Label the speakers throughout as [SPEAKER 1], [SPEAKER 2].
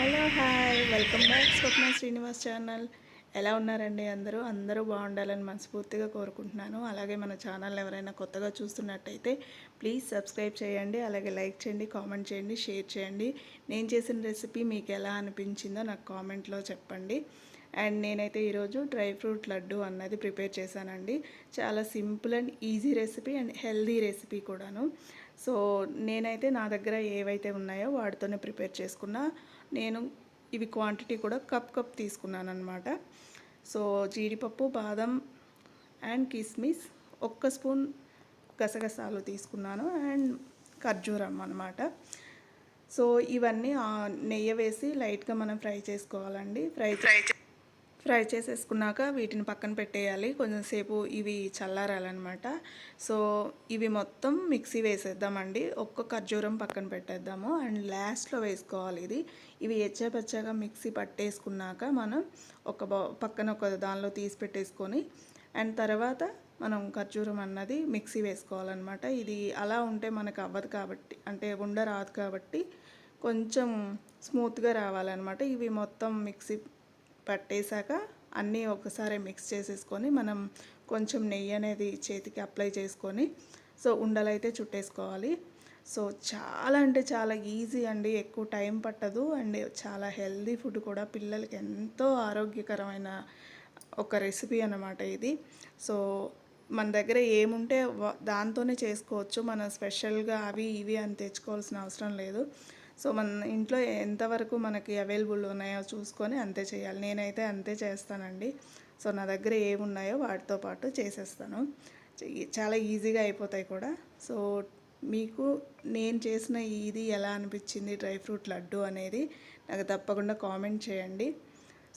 [SPEAKER 1] Hello hi welcome back Swapna Srinivas channel. ఎలా ఉన్నారండి అందరూ? అందరూ బాగుండాలని మనస్ఫూర్తిగా కోరుకుంటున్నాను. అలాగే మన ఛానల్ ఎవరైనా కొత్తగా చూస్తున్నట్టయితే ప్లీజ్ సబ్స్క్రైబ్ చేయండి అలాగే లైక్ చేయండి కామెంట్ చేయండి షేర్ చేయండి. నేను చేసిన రెసిపీ మీకు ఎలా అనిపించిందో నాకు కామెంట్లో చెప్పండి. అండ్ నేనైతే ఈరోజు డ్రై ఫ్రూట్ లడ్డు అన్నది ప్రిపేర్ చేశానండి. చాలా simple and easy recipe and healthy recipe కూడాను. సో నేనైతే నా దగ్గర ఏవైతే ఉన్నాయో వాటితోనే ప్రిపేర్ చేసుకున్నా. నేను ఇవి క్వాంటిటీ కూడా కప్ కప్ తీసుకున్నాను అనమాట సో జీడిపప్పు బాదం అండ్ కిస్మిస్ ఒక్క స్పూన్ గసగసాలు తీసుకున్నాను అండ్ ఖర్జూరం అనమాట సో ఇవన్నీ నెయ్యి వేసి లైట్గా మనం ఫ్రై చేసుకోవాలండి. ఫ్రై ఫ్రై ఫ్రై చేసేసుకున్నాక వీటిని పక్కన పెట్టేయాలి. కొంచెం సేపు ఇవి చల్లారాలన్నమాట. సో ఇవి మొత్తం మిక్సీ వేసేద్దామండి. ఒక్క ఖర్జూరం పక్కన పెట్టేద్దాము. అండ్ లాస్ట్లో వేసుకోవాలి ఇది. ఇవి ఎచ్చపచ్చగా మిక్సీ పట్టేసుకున్నాక మనం ఒక పక్కన ఒక దానిలో తీసి పెట్టేసుకొని అండ్ తర్వాత మనం ఖర్జూరం అన్నది మిక్సీ వేసుకోవాలన్నమాట. ఇది అలా ఉంటే మనకు అవ్వదు కాబట్టి అంటే ఉండ రాదు కాబట్టి కొంచెం స్మూత్గా రావాలన్నమాట. ఇవి మొత్తం మిక్సీ పట్టేశాక అన్నీ ఒకసారి మిక్స్ చేసేసుకొని మనం కొంచెం నెయ్యి అనేది చేతికి అప్లై చేసుకొని సో ఉండలైతే చుట్టేసుకోవాలి. సో చాలా అంటే చాలా ఈజీ అండి ఎక్కువ టైం పట్టదు. అండ్ చాలా హెల్దీ ఫుడ్ కూడా పిల్లలకి ఎంతో ఆరోగ్యకరమైన ఒక రెసిపీ అన్నమాట ఇది. సో మన దగ్గర ఏముంటే దాంతోనే చేసుకోవచ్చు. మనం స్పెషల్గా అవి ఇవి అని తెచ్చుకోవాల్సిన అవసరం లేదు. సో మన ఇంట్లో ఎంతవరకు మనకి అవైలబుల్ ఉన్నాయో చూసుకొని అంతే చేయాలి. నేనైతే అంతే చేస్తానండి. సో నా దగ్గర ఏమున్నాయో వాటితో పాటు చేసేస్తాను. చాలా ఈజీగా అయిపోతాయి కూడా. సో మీకు నేను చేసిన ఇది ఎలా అనిపించింది? డ్రై ఫ్రూట్ లడ్డు అనేది నాకు తప్పకుండా కామెంట్ చేయండి.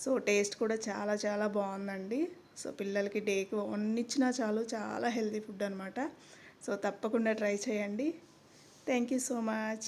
[SPEAKER 1] సో టేస్ట్ కూడా చాలా చాలా బాగుందండి. సో పిల్లలకి డేకి వన్ ఇచ్చినా చాలు చాలా హెల్తీ ఫుడ్ అనమాట సో తప్పకుండా ట్రై చేయండి. Thank you so much.